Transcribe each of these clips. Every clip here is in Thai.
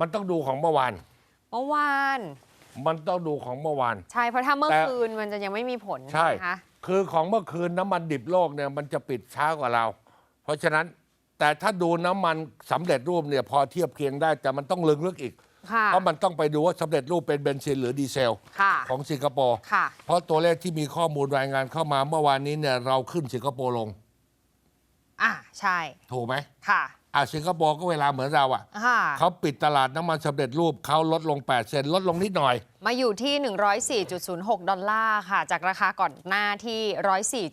มันต้องดูของเมื่อวาน เมื่อวาน มันต้องดูของเมื่อวาน ใช่เพราะถ้าเมื่อแต่ คืนมันจะยังไม่มีผลใช่ไหมคะคือของเมื่อคืนน้ำมันดิบโลกเนี่ยมันจะปิดช้ากว่าเรา เพราะฉะนั้นแต่ถ้าดูน้ำมันสำเร็จรูปเนี่ยพอเทียบเคียงได้แต่มันต้องลึกลึกอีก ค่ะเพราะมันต้องไปดูว่าสำเร็จรูปเป็นเบนซินหรือดีเซล ค่ะของสิงคโปร์ ค่ะ เพราะตัวเลขที่มีข้อมูลรายงานเข้ามาเมื่อวานนี้เนี่ยเราขึ้นสิงคโปร์ลง อะใช่ถูกไหม ค่ะ อะสิงคโปร์ก็เวลาเหมือนเราอะค่ะเขาปิดตลาดน้ำมันสำเร็จรูปเขาลดลง 8 เซนต์ลดลงนิดหน่อย มาอยู่ที่ 104.06 ดอลลาร์ค่ะ จากราคาก่อนหน้าที่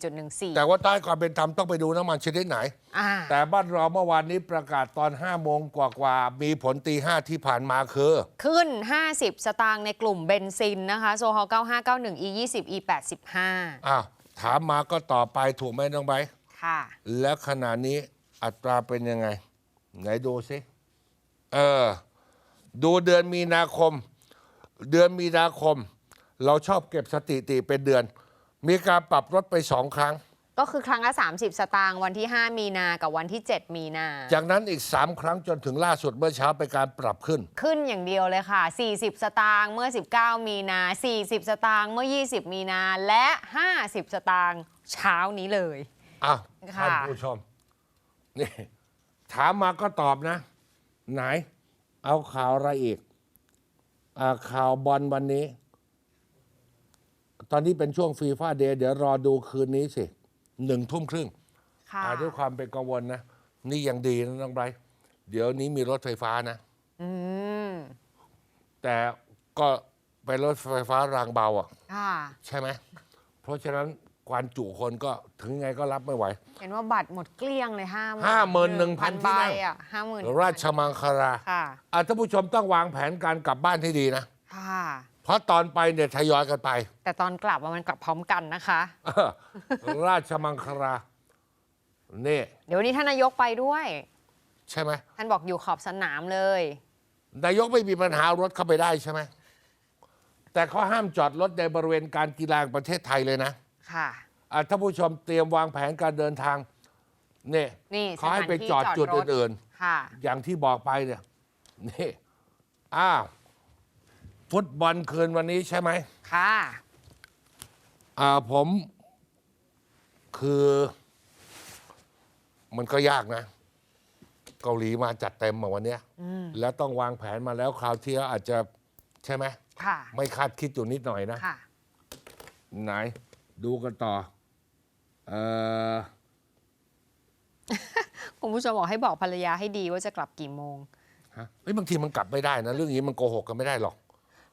104.14 แต่ว่าใต้ความเป็นธรรมต้องไปดูน้ำมันชนิดไหนอ่าแต่บ้านเราเมื่อวานนี้ประกาศตอน 5 โมงกว่าๆ มีผลตีห้าที่ผ่านมาคือ ขึ้น 50 สตางค์ในกลุ่มเบนซินนะคะโซฮอล9591 E 20 E 85 อ้าวถามมาก็ต่อไปถูกไหมน้องใบร์ทค่ะ แล้วขณะนี้อัตราเป็นยังไง ไหนดูสิเออ ดูเดือนมีนาคม เดือนมีนาคม เราชอบเก็บสถิติเป็นเดือน มีการปรับลดไปสองครั้ง ก็คือครั้งละ 30 สตางค์วันที่ 5 มีนากับวันที่ 7 มีนา จากนั้นอีกสามครั้งจนถึงล่าสุดเมื่อเช้าเป็นการปรับขึ้น ขึ้นอย่างเดียวเลยค่ะ 40 สตางค์เมื่อ 19 มีนา 40 สตางค์เมื่อ 20 มีนาและ 50 สตางค์เช้านี้เลยอ้าวค่ะท่านผู้ชมนี่ ถามมาก็ตอบนะ ไหน เอาข่าวอะไรอีกอาข่าวบอลวันนี้ ตอนนี้เป็นช่วงฟีฟ่าเดย์เดี๋ยวรอดูคืนนี้สิหนึ่งทุ่มครึ่งค่ะอ่าด้วยความเป็นกังวลนะ นี่ยังดีนะน้องไบรท์เดี๋ยวนี้มีรถไฟฟ้านะอืมแต่ก็เป็นรถไฟฟ้ารางเบาอะค่ะใช่ไหม เพราะฉะนั้น การจุคนก็ถึงไงก็รับไม่ไหว เห็นว่าบัตรหมดเกลี้ยงเลยห้า51,000ใบที่นั่งอะห้าหมื่นราชมังคลาค่ะอะท่านผู้ชมต้องวางแผนการกลับบ้านให้ดีนะ ค่ะ เพราะตอนไปเนี่ยทยอยกันไป แต่ตอนกลับอะมันกลับพร้อมกันนะคะ เออราชมังคลานี่เดี๋ยววันนี้ท่านนายกไปด้วย ใช่ไหมท่านบอกอยู่ขอบสนามเลย นายกไม่มีปัญหารถเข้าไปได้ใช่ไหมแต่เขาห้ามจอดรถในบริเวณการกีฬาแห่งประเทศไทยเลยนะ ค่ะอะท่านผู้ชมเตรียมวางแผนการเดินทางนี่นี่เขาให้ไปสถนที่จอดจุดรถอื่นค่ะ ๆ อย่างที่บอกไปเนี่ยนี่อ้าวฟุตบอลคืนวันนี้ใช่ไหม ค่ะ อ่าผมคือ มันก็ยากนะ เกาหลีมาจัดเต็มมาวันเนี้ยแล้วต้องวางแผนมาแล้วคราวที่แล้วอาจจะใช่ไหมค่ะ ไม่คาดคิดอยู่นิดหน่อยนะ ค่ะ ไหน ดูกันต่อเออคุณผู้ชมบอกให้บอกภรรยาให้ดีว่าจะกลับกี่โมงฮะเฮ้ยบางทีมันกลับไม่ได้นะ เรื่องนี้มันโกหกกันไม่ได้หรอก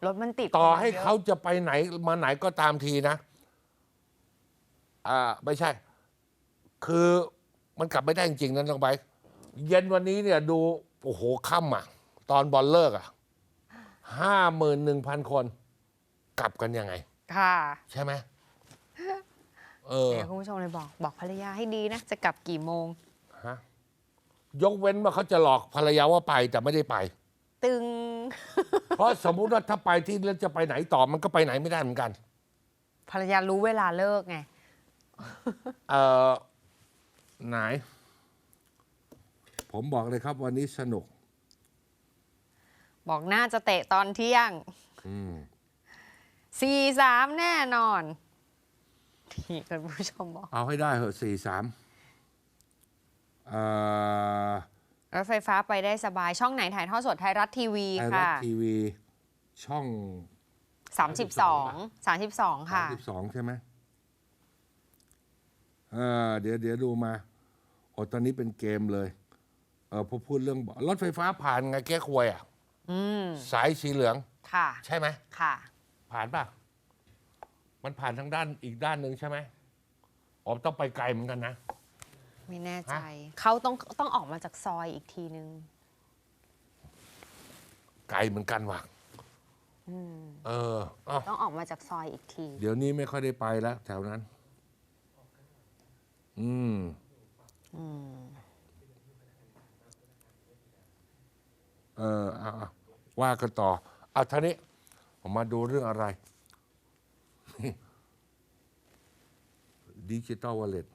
รถมันติดต่อให้ยะเขาจะไปไหนมาไหนก็ตามทีนะอ่าไม่ใช่ คือมันกลับไม่ได้จริงๆนะน้องไบร์ทเย็นวันนี้เนี่ยดูโอ้โหค่ำอะ ตอนบอลเลิกอะห้าหมื่นหนึ่งพันคน กลับกันยังไง ค่ะ ใช่ไหม เออเนี่ยคุณผู้ชมเลยบอกบอกภรรยาให้ดีนะ จะกลับกี่โมง ฮะยกเว้นว่าเขาจะหลอกภรรยาว่าไปแต่ไม่ได้ไป ตึง เพราะสมมุติว่าถ้าไปที่แล้วจะไปไหนต่อมันก็ไปไหนไม่ได้เหมือนกัน ภรรยารู้เวลาเลิกไง เออไหน ผมบอกเลยครับวันนี้สนุก บอกน่าจะเตะตอนเที่ยงอืม สี่สามแน่นอน นี่คุณผู้ชมบอกเอาให้ได้เหอะสี่สามเอ่อรถไฟฟ้าไปได้สบายช่องไหนถ่ายทอดสดไทยรัฐทีวีไทยรัค่ะฐทีวีช่อง 32 32 ค่ะ สิบสองใช่ไหมเออเดี๋ยวเดี๋ยวดูมาโอ้ตอนนี้เป็นเกมเลย เออพอพูดเรื่องรถไฟฟ้าผ่านไงแก้ควยอะอืม สายสีเหลืองค่ะ ใช่ไหม ค่ะ ผ่านป่ะ มันผ่านทางด้านอีกด้านหนึ่งใช่ไหมอ๋อต้องไปไกลเหมือนกันนะ ไม่แน่ใจฮะเขาต้องต้องออกมาจากซอยอีกทีนึง ไกลเหมือนกันว่ะอืมเออเอ้าต้องออกมาจากซอยอีกที เดี๋ยวนี้ไม่ค่อยได้ไปแล้ว แถวนั้น อืม อืม เออเอาเอาว่ากันต่อเอาท่านี้ ผมมาดูเรื่องอะไร di kita wallet